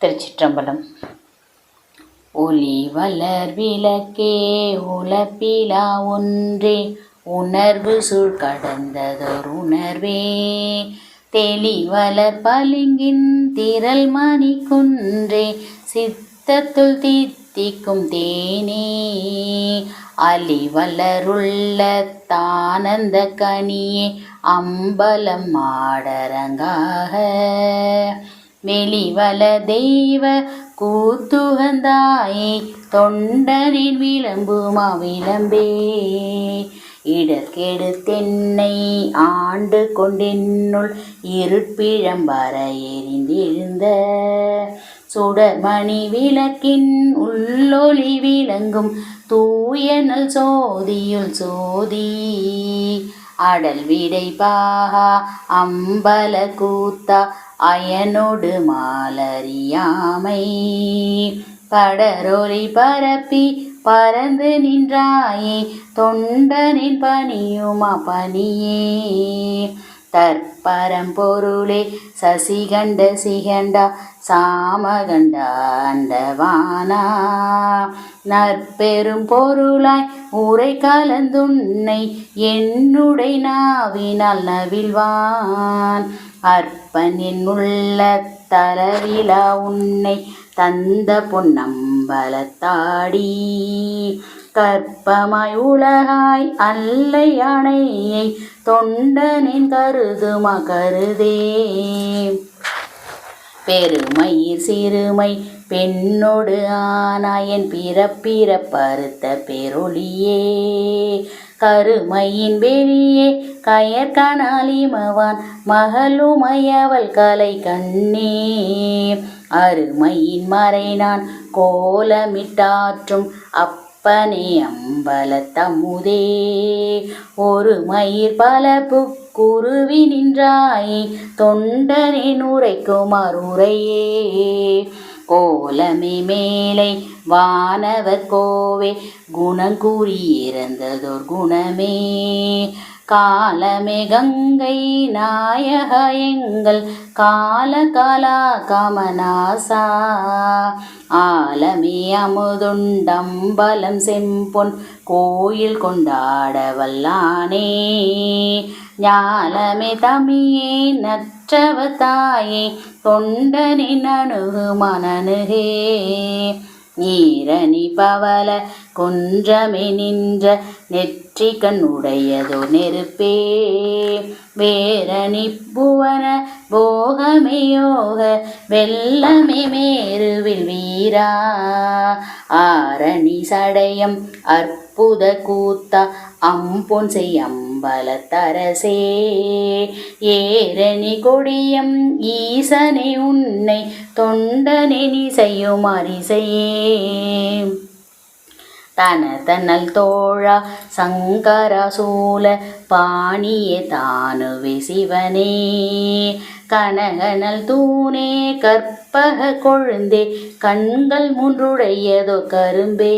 திருச்சிற்றம்பலம். ஒளி வளர் விளக்கே உலப்பிலா ஒன்றே உணர்வு சுழ் கடந்ததொரு உணர்வே. தெளிவளர் பளிங்கின் திரள் மணி குன்றே சித்தத்துள் தித்திக்கும் தேனே. அலி வளருள்ள தானந்த கனியே அம்பலம் ஆடரங்காக மெலிவல தெய்வ கூத்துகந்தாயே தொண்டரின் விளம்புமா விளம்பே. இடர்கெடுத்தென்னை ஆண்டு கொண்டென்னுள் இருட்பிழம்பர எரிந்திருந்த சுடர்மணி விளக்கின் உள்ளொளி விளங்கும் தூயனல் சோதியுள் சோதி. அடல் விடைபாகா அம்பல கூத்தா அயனொடு மாலறியாமை. படரொலி பரப்பி பறந்து நின்றாயே தொண்டனின் பணியுமா பணியே. தற்பரம்பொருளே சசிகண்ட சிகண்டா சாமகண்டாண்டவானா நற்பெரும் பொருளாய் உரை கலந்துன்னை என்னுடை நாவினால் நவிழ்வான். அற்பன் என்னுள்ள தரவிழா உன்னை தந்த பொன்னம்பலத்தாடி. கற்பமாய் உலகாய் அல்லை அணையை தொண்டனின் கருதுமா கருதே. பெருமையிர் சிறுமை பெண்ணோடு ஆனாயன் பிறப்பிற பருத்த பெருளியே. கருமையின் வெளியே கயற்கனாலிமவான் மகளுமையவள் கலை கண்ணே. அருமையின் மறை நான் கோலமிட்டாற்றும் அப்பனே அம்பலத்தமுதே. ஒரு மயிர் பல புக்குருவி நின்றாயே தொண்டனின் உரைக்கும் அருரையே கோலமே மேலை வானவர் கோவே குணங்கூறி இறந்ததோர் குணமே. காலமே கங்கை நாயக எங்கள் கால கலா கமனாசா ஆலமே அமுதுண்டம்பலம் செம்பொன் கோயில் கொண்டாட வல்லானே. ஞாலமே தமியே நற்றவ தாயே தொண்டனின் அணுகு மனனுகே. நீரணி பவல குன்றமே நின்ற நெற்றி கண்ணுடையதோ நெருப்பே. வேரணி புவன போகமே யோக வெள்ளமே மேருவில் வீரா. ஆரணி சடயம் அற்புத கூத்தா அம்பொன் செய்யம் பலத்தரசே ஏரணி கொடியம் ஈசனை உன்னை தொண்டனை நீ செய்யும் அரிசையே. தன தன்னல் தோழா சங்கரசூல பாணியே தானுவே சிவனே. கனகனல் தூணே கற்பக கொழுந்தே கண்கள் மூன்றுடையதோ கரும்பே.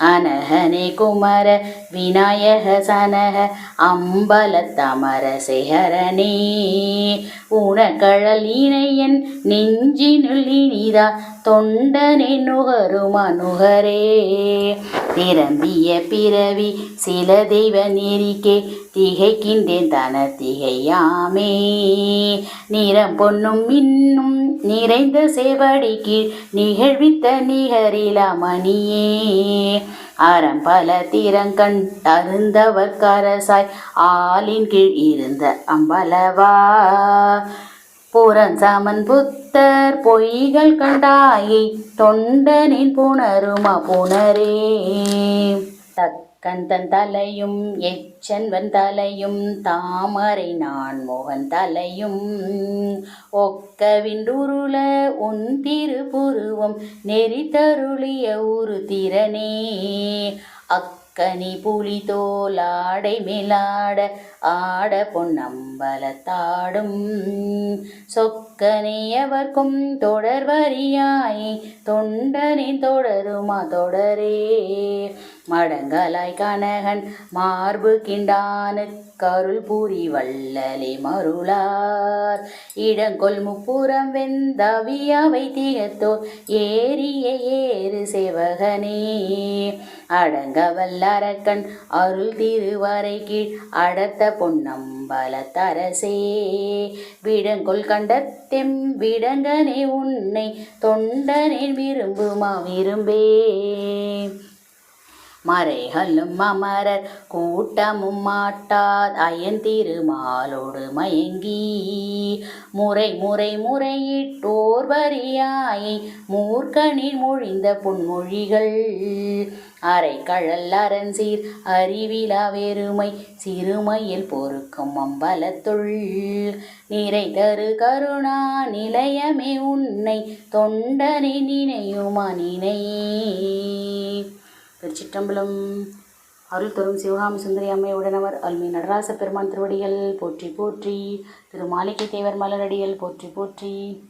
அனகனே குமர விநாயக சனக அம்பல தமர சேகரனே. உனக்கழல் இணையன் நெஞ்சினுள் இனிதா தொண்டனை நுகருமா நுகரே. நிரம்பிய பிறவி சில தெய்வ நெறிக்கே திகைக்கின்றேன் தன திகையாமே. நிறம் பொன்னும் இன்னும் நிறைந்த சேவடிக்கு நிகழ்வித்த நிகரிலா மணியே அறம் பல திறங்கண் அருந்தவர் கரசாய் ஆளின் கீழ் இருந்த அம்பலவா. புறஞ்சாமன் புத்தர் பொய்கள் கண்டாயை தொண்டனின் புணருமா புணரே. தக்கன் தன் தலையும் எச்சன்வன் தலையும் தாமரை நான் மோகன் தலையும். ஒக்கவின்றுருள உன் திருப்புருவம் நெறித்தருளிய உரு திறனே. அக் கனி புலி தோலாடை மேலாட ஆட பொன்னம்பலத்தாடும். சொக்கனையவர்க்கும் தொடர்வரியாய் தொண்டனை தொடருமா தொடரே. மடங்கலாய் கனகன் மார்பு கிண்டானு கருள் பூரி வள்ளலே மருளார். இடங்கொல் முப்புறம் வெந்தவியாவை திகத்தோ ஏறிய ஏறு சேவகனே. அடங்க வல்லரக்கன் அருள் திருவரை கீழ் அடர்த்த பொன்னம்பலத்தரசே விடங்கொள் கண்டத்தெம் விடங்கனே உன்னை தொண்டனேன் விரும்புமா விரும்பே. மறைகளும் அமரர் கூட்டமும் மாட்டாத் அயன் திருமாலோடு மயங்கி முறை முறை முறையிட்டோர் வரியாயை. மூர்க்கனில் மொழிந்த பொன்மொழிகள் அரைக்கழல் அரண்சீர் அறிவிலா வெறுமை சிறுமையில் பொறுக்கும் அம்பலத்துள் நிறை தரு கருணா நிலையமே உன்னை தொண்டனை நினையுமா நினையே திருச்சிற்றம்பலம் அருள் தரும் சிவகாமி சுந்தரி அம்மை உடனவர் அல்மி நடராச பெருமான் திருவடிகள் போற்றி போற்றி. திரு மாளிகை தேவர் மலரடிகள் போற்றி போற்றி.